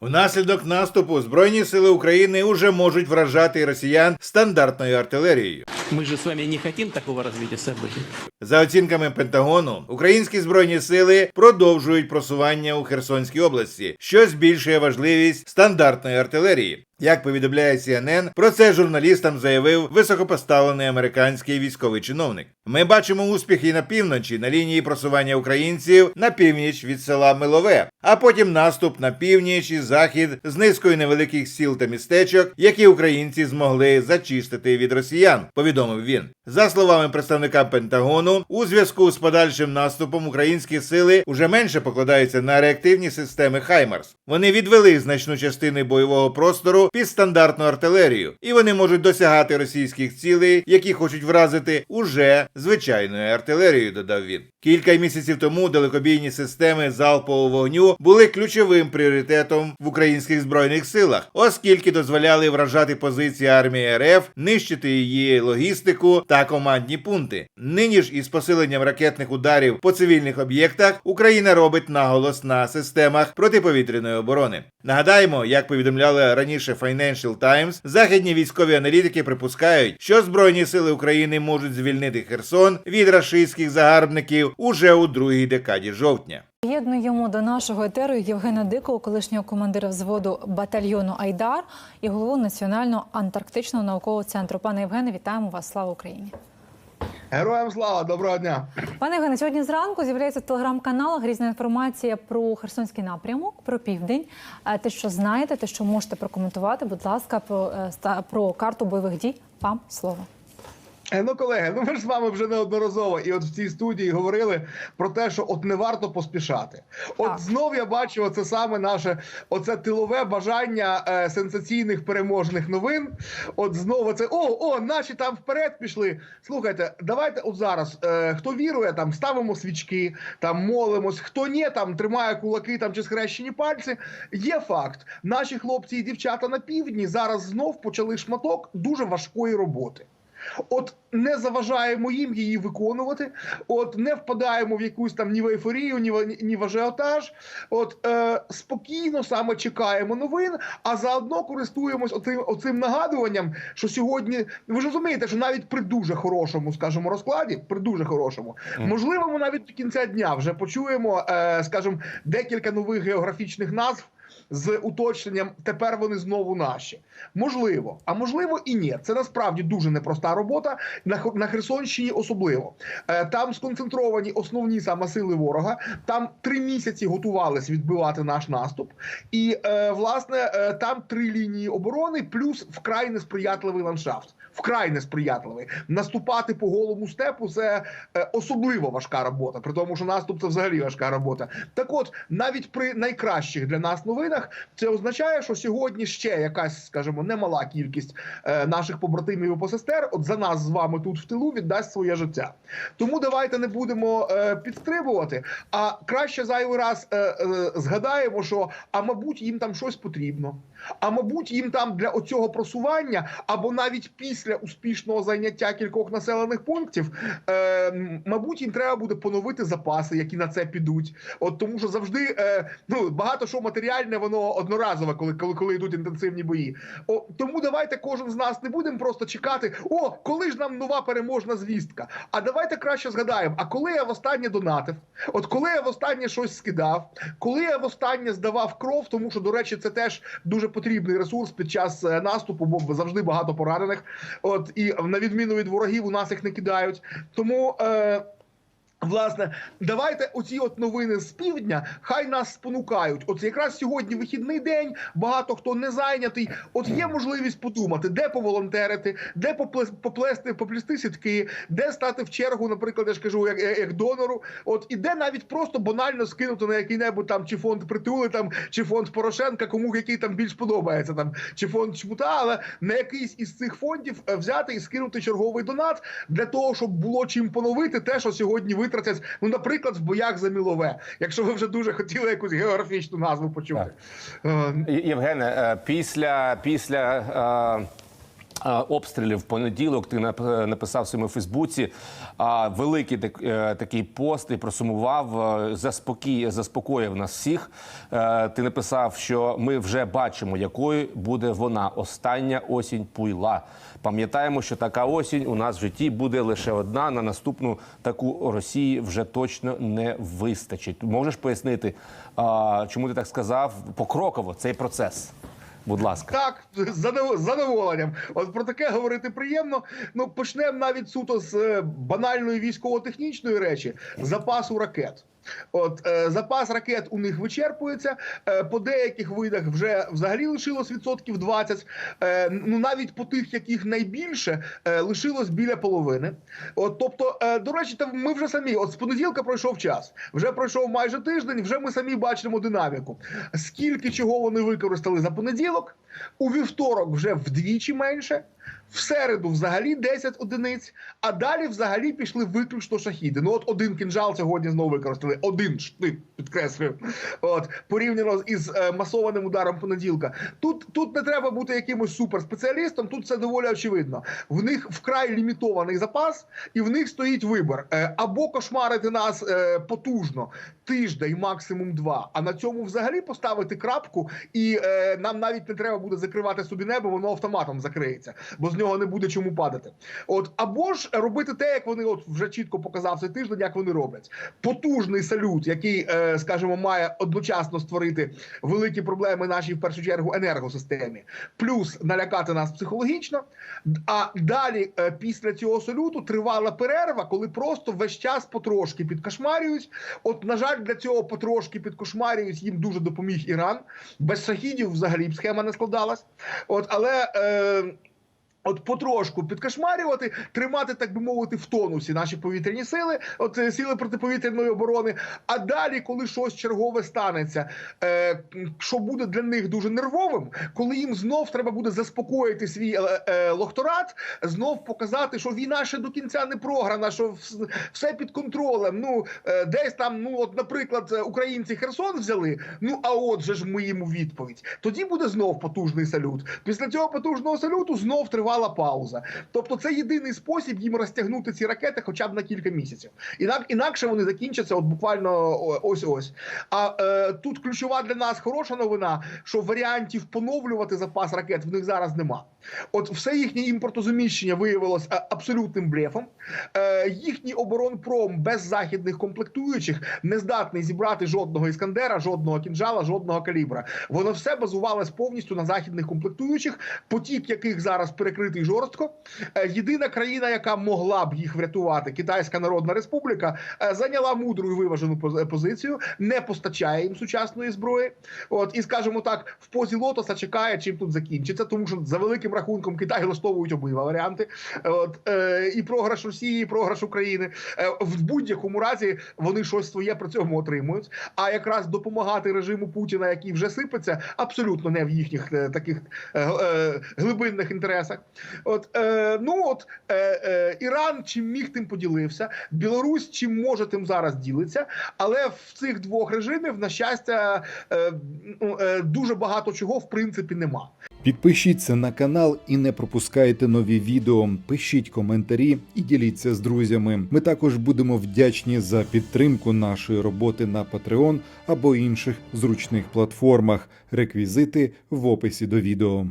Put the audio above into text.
Внаслідок наступу Збройні сили України уже можуть вражати росіян стандартною артилерією. Ми ж з вами не хочемо такого розвитку событий. За оцінками Пентагону, українські збройні сили продовжують просування у Херсонській області, що збільшує важливість стандартної артилерії. Як повідомляє CNN, про це журналістам заявив високопоставлений американський військовий чиновник. Ми бачимо успіхи на півночі на лінії просування українців на північ від села Милове, а потім наступ на північ і захід з низкою невеликих сіл та містечок, які українці змогли зачистити від росіян. Повідомив він. За словами представника Пентагону, у зв'язку з подальшим наступом українські сили уже менше покладаються на реактивні системи Хаймарс. Вони відвели значну частину бойового простору під стандартну артилерію, і вони можуть досягати російських цілей, які хочуть вразити уже звичайною артилерією. Додав він. Кілька місяців тому далекобійні системи залпового вогню були ключовим пріоритетом в українських збройних силах, оскільки дозволяли вражати позиції армії РФ, нищити її логістику та командні пункти. Нині ж із посиленням ракетних ударів по цивільних об'єктах Україна робить наголос на системах протиповітряної оборони. Нагадаємо, як повідомляли раніше Financial Times, західні військові аналітики припускають, що збройні сили України можуть звільнити Херсон від рашистських загарбників уже у другій декаді жовтня. Єднуємо до нашого етеру Євгена Дикого, колишнього командира взводу батальйону Айдар і голову Національного антарктичного наукового центру. Пане Євгене, вітаємо вас! Слава Україні! Героям слава, доброго дня. Пане Євгене, сьогодні зранку з'являється в телеграм-каналах різна інформація про Херсонський напрямок, про південь. Е, Те, що знаєте, те, що можете прокоментувати, будь ласка, про, е, про карту бойових дій. Вам слово. Е, Ну, колеги, ну ми ж з вами вже неодноразово і от в цій студії говорили про те, що от не варто поспішати. От Так. знов я бачу оце саме наше оце тилове бажання е, сенсаційних переможних новин. От знову це о, о, наші там вперед пішли. Слухайте, давайте от зараз. Е, хто вірує, там ставимо свічки, там молимось. Хто ні, там тримає кулаки там чи схрещені пальці. Є факт, наші хлопці і дівчата на півдні зараз знов почали шматок дуже важкої роботи. От не заважаємо їм її виконувати, от не впадаємо в якусь там ні в ейфорію, ні в, ні в ажіотаж. От е, спокійно саме чекаємо новин, а заодно користуємось оцим, оцим нагадуванням, що сьогодні ви ж розумієте, що навіть при дуже хорошому, скажімо, розкладі, при дуже хорошому, можливо, ми навіть до кінця дня вже почуємо, е, скажімо, декілька нових географічних назв з уточненням тепер вони знову наші. Можливо, а можливо і ні. Це насправді дуже непроста робота на Хер- Херсонщині, особливо Е, там сконцентровані основні саме сили ворога. Там три місяці готувались відбивати наш наступ, і е, власне е, там три лінії оборони, плюс вкрай несприятливий ландшафт. Вкрай несприятливий. Наступати по голому степу це особливо важка робота, при тому, що наступ це взагалі важка робота. Так от, навіть при найкращих для нас новинах, це означає, що сьогодні ще якась, скажімо, немала кількість е, наших побратимів і посестер, от за нас з вами тут в тилу віддасть своє життя. Тому давайте не будемо е, підстрибувати. А краще зайвий раз е, згадаємо, що а мабуть їм там щось потрібно. А мабуть, їм там для оцього просування, або навіть після успішного зайняття кількох населених пунктів, е, мабуть, їм треба буде поновити запаси, які на це підуть. От тому, що завжди е, ну багато що матеріальне, воно одноразове, коли коли, коли йдуть інтенсивні бої. О, тому давайте кожен з нас не будемо просто чекати. О, коли ж нам нова переможна звістка? А давайте краще згадаємо. А коли я востаннє донатив? От коли я востаннє щось скидав, коли я востаннє здавав кров, тому що, до речі, це теж дуже потрібний ресурс під час е, наступу, бо завжди багато поранених. От і на відміну від ворогів, у нас їх не кидають. Тому. Е, Власне, давайте оці от новини з півдня хай нас спонукають. От якраз сьогодні вихідний день, багато хто не зайнятий. От є можливість подумати, де поволонтерити, де поплес- поплести, поплести сітки, де стати в чергу, наприклад, я ж кажу, як, як як донору. От і де навіть просто банально скинути на який-небудь там чи фонд притули, там чи фонд Порошенка, кому який там більш подобається, там чи фонд Чмута, але на якийсь із цих фондів е, взяти і скинути черговий донат для того, щоб було чим поновити те, що сьогодні витратять, ну, наприклад, в боях за Мілове, якщо ви вже дуже хотіли якусь географічну назву почути. Е, Євгене, е, після, після а, обстрілів в понеділок. Ти написав в своєму Фейсбуці великий е, такий пост і просумував, е, заспокій, заспокоїв нас всіх. Е, Ти написав, що ми вже бачимо, якою буде вона остання осінь пуйла. Пам'ятаємо, що така осінь у нас в житті буде лише одна. На наступну таку Росії вже точно не вистачить. Можеш пояснити, чому ти так сказав покроково цей процес? Будь ласка. Так, з задов- задоволенням. От про таке говорити приємно. Ну почнемо навіть суто з е, банальної військово-технічної речі запасу ракет. От е, запас ракет у них вичерпується. Е, по деяких видах вже взагалі лишилось відсотків 20. Е, ну навіть по тих, яких найбільше, е, лишилось біля половини. От, тобто, е, до речі, та ми вже самі. От з понеділка пройшов час. Вже пройшов майже тиждень. Вже ми самі бачимо динаміку. Скільки чого вони використали за понеділок? У вівторок вже вдвічі менше. В середу взагалі 10 одиниць, а далі взагалі пішли виключно шахіди. Ну от один кінжал сьогодні знову використали. Один штик, підкреслюю. От порівняно із е, масованим ударом понеділка. Тут тут не треба бути якимось суперспеціалістом. Тут це доволі очевидно. В них вкрай лімітований запас, і в них стоїть вибір: Е, або кошмарити нас е, потужно тиждень, максимум два. А на цьому взагалі поставити крапку, і нам навіть не треба буде закривати собі небо, воно автоматом закриється, бо з нього не буде чому падати. От або ж робити те, як вони от вже чітко показав цей тиждень, як вони роблять. Потужний салют, який, е, скажімо, має одночасно створити великі проблеми нашій в першу чергу енергосистемі, плюс налякати нас психологічно. А далі, е, після цього салюту, тривала перерва, коли просто весь час потрошки підкошмарюють. От, на жаль, для цього потрошки підкошмарюють. Їм дуже допоміг Іран. Без шахідів взагалі б схема не складалась. От, але. Е, От потрошку підкошмарювати, тримати, так би мовити, в тонусі наші повітряні сили, от е, сили протиповітряної оборони. А далі, коли щось чергове станеться, е, що буде для них дуже нервовим, коли їм знов треба буде заспокоїти свій е, е, лохторат, знов показати, що війна ще до кінця не програна, що все під контролем. Ну е, десь там, ну от, наприклад, е, українці Херсон взяли. Ну а от же ж ми йому відповідь. Тоді буде знов потужний салют. Після цього потужного салюту знов тривала пауза. Тобто, це єдиний спосіб їм розтягнути ці ракети, хоча б на кілька місяців. Інак інакше вони закінчаться, от буквально ось ось. А е, тут ключова для нас хороша новина, що варіантів поновлювати запас ракет в них зараз нема. От все їхнє імпортозаміщення виявилось е, абсолютним блефом. Е, їхній оборонпром без західних комплектуючих не здатний зібрати жодного іскандера, жодного кінжала, жодного калібра. Воно все базувалось повністю на західних комплектуючих, потік яких зараз перекритий жорстко. Е, єдина країна, яка могла б їх врятувати, Китайська Народна Республіка, е, зайняла мудру і виважену позицію, не постачає їм сучасної зброї. От і скажімо так, в позі лотоса чекає, чим тут закінчиться, тому що за великим рахунком Китай влаштовують обидва варіанти. От е, і програш Росії, і програш України. Е, в будь-якому разі вони щось своє при цьому отримують. А якраз допомагати режиму Путіна, який вже сипеться, абсолютно не в їхніх е, таких е, е, глибинних інтересах. От е, ну от е, е, Іран чим міг, тим поділився. Білорусь чим може, тим зараз ділиться. Але в цих двох режимів, на щастя, е, ну, е, дуже багато чого в принципі нема. Підпишіться на канал і не пропускайте нові відео. Пишіть коментарі і діліться з друзями. Ми також будемо вдячні за підтримку нашої роботи на Patreon або інших зручних платформах. Реквізити в описі до відео.